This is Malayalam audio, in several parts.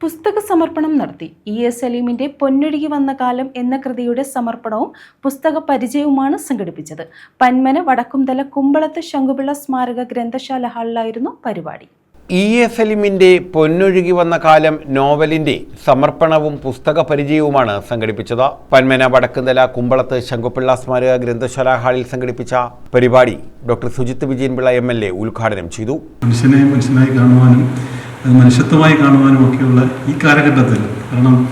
പുസ്തക സമർപ്പണം നടത്തി. ഇ. എസ്. സലീമിന്റെ പൊന്നൊഴുകി വന്ന കാലം എന്ന കൃതിയുടെ സമർപ്പണവും പുസ്തക പരിചയവുമാണ് സംഘടിപ്പിച്ചത്. പന്മന വടക്കുംതല കുമ്പളത്ത് ശങ്കുപിള്ള സ്മാരക ഗ്രന്ഥശാല ഹാളിലായിരുന്നു പരിപാടി. ഇ. എ സലീമിന്റെ പൊന്നൊഴുകി വന്ന കാലം നോവലിന്റെ സമർപ്പണവും പുസ്തക പരിചയവുമാണ് സംഘടിപ്പിച്ചത്. പന്മന വടക്കുന്തല കുമ്പളത്ത് ശങ്കുപിള്ള സ്മാരക ഗ്രന്ഥശാല ഹാളിൽ സംഘടിപ്പിച്ച പരിപാടി doctor Sujith Vijayan Pillai M. L. A ഉദ്ഘാടനം ചെയ്തു. മനുഷ്യനെ മനുഷ്യനായി കാണുവാനും അത് മനുഷ്യത്വമായി കാണുവാനും ഒക്കെയുള്ള ഈ കാലഘട്ടത്തിൽ. കാരണം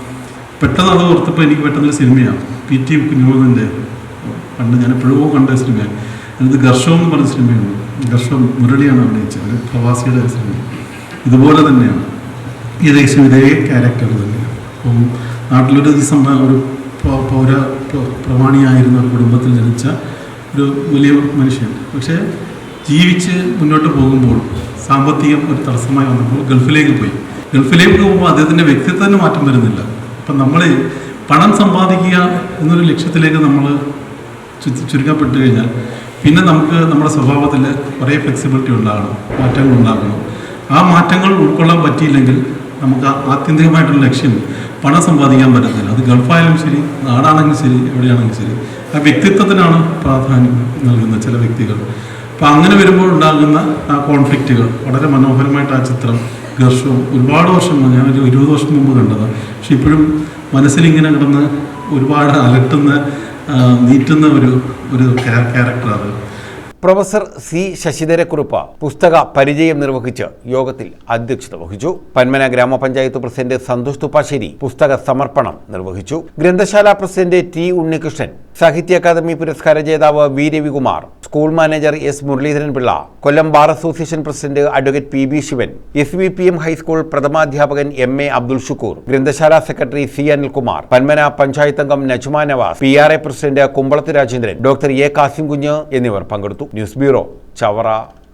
പെട്ടെന്ന് അത് ഓർത്തപ്പോൾ എനിക്ക് പെട്ടെന്നൊരു സിനിമയാണ്. പി ടി കുഞ്ഞുമോഹന്റെ പണ്ട് ഞാൻ എപ്പോഴും കണ്ട സിനിമയാണ്. അതിനകത്ത് ഘർഷം എന്ന് പറഞ്ഞ സിനിമയുണ്ട് ഘർഷം മുരളിയാണ് അഭിനയിച്ചത്. ഒരു പ്രവാസിയുടെ സിനിമ. ഇതുപോലെ തന്നെയാണ്. ഏകദേശം ഇതേ ക്യാരക്ടർ തന്നെയാണ്. അപ്പം നാട്ടിലൊരു സം- ഒരു പൗര പ്ര- പ്രമാണിയായിരുന്ന കുടുംബത്തിൽ ജനിച്ച ഒരു വലിയ മനുഷ്യൻ. പക്ഷേ ജീവിച്ച് മുന്നോട്ട് പോകുമ്പോൾ സാമ്പത്തികം ഒരു തടസ്സമായി വന്നപ്പോൾ ഗൾഫിലേക്ക് പോയി. ഗൾഫിലേക്ക് പോകുമ്പോൾ അദ്ദേഹത്തിന്റെ വ്യക്തിത്വത്തിന് മാറ്റം വരുന്നില്ല. അപ്പം നമ്മൾ പണം സമ്പാദിക്കുക എന്നൊരു ലക്ഷ്യത്തിലേക്ക് നമ്മൾ ചുരുക്കപ്പെട്ട് കഴിഞ്ഞാൽ പിന്നെ നമുക്ക് നമ്മുടെ സ്വഭാവത്തിൽ കുറേ ഫ്ലെക്സിബിലിറ്റി ഉണ്ടാകണം മാറ്റങ്ങൾ ഉണ്ടാകണം. ആ മാറ്റങ്ങൾ ഉൾക്കൊള്ളാൻ പറ്റിയില്ലെങ്കിൽ നമുക്ക് ആത്യന്തികമായിട്ടുള്ള ലക്ഷ്യം പണം സമ്പാദിക്കാൻ പറ്റത്തില്ല. അത് ഗൾഫായാലും ശരി നാടാണെങ്കിലും ശരി എവിടെയാണെങ്കിലും ശരി. ആ വ്യക്തിത്വത്തിനാണ് പ്രാധാന്യം നൽകുന്ന ചില വ്യക്തികൾ. അപ്പം അങ്ങനെ വരുമ്പോൾ ഉണ്ടാകുന്ന ആ കോൺഫ്ലിക്റ്റുകൾ. വളരെ മനോഹരമായിട്ട് ആ ചിത്രം ഘർഷവും ഒരുപാട് വർഷം ഞാൻ ഒരു ഇരുപത് വർഷം മുമ്പ് കണ്ടത്. പക്ഷെ ഇപ്പോഴും മനസ്സിലിങ്ങനെ കിടന്ന് ഒരുപാട് അലട്ടുന്ന നീറ്റുന്ന ഒരു ഒരു ക്യാരക്ടർ ക്യാരക്ടറാണ് പ്രൊഫസർ സി ശശിധരക്കുറുപ്പ് പുസ്തക പരിചയം നിർവഹിച്ച് യോഗത്തിൽ അധ്യക്ഷത വഹിച്ചു. പന്മന ഗ്രാമപഞ്ചായത്ത് പ്രസിഡന്റ് സന്തോഷ് തുപ്പാശ്ശേരി പുസ്തക സമർപ്പണം നിർവഹിച്ചു. ഗ്രന്ഥശാല പ്രസിഡന്റ് ടി ഉണ്ണികൃഷ്ണൻ സാഹിത്യ അക്കാദമി പുരസ്കാര ജേതാവ് V Ravikumar school manager S Muraleedharan Pillai Kollam bar association president advocate P B Sivan S V P M high school പ്രഥമാധ്യാപകൻ M A Abdul Shukoor ഗ്രന്ഥശാല സെക്രട്ടറി സി അനിൽകുമാർ പന്മന പഞ്ചായത്ത് അംഗം Najma Navas P R A president Kumbalath Rajendran doctor A Kasim Kunju എന്നിവർ പങ്കെടുത്തു. News bureau Chavara.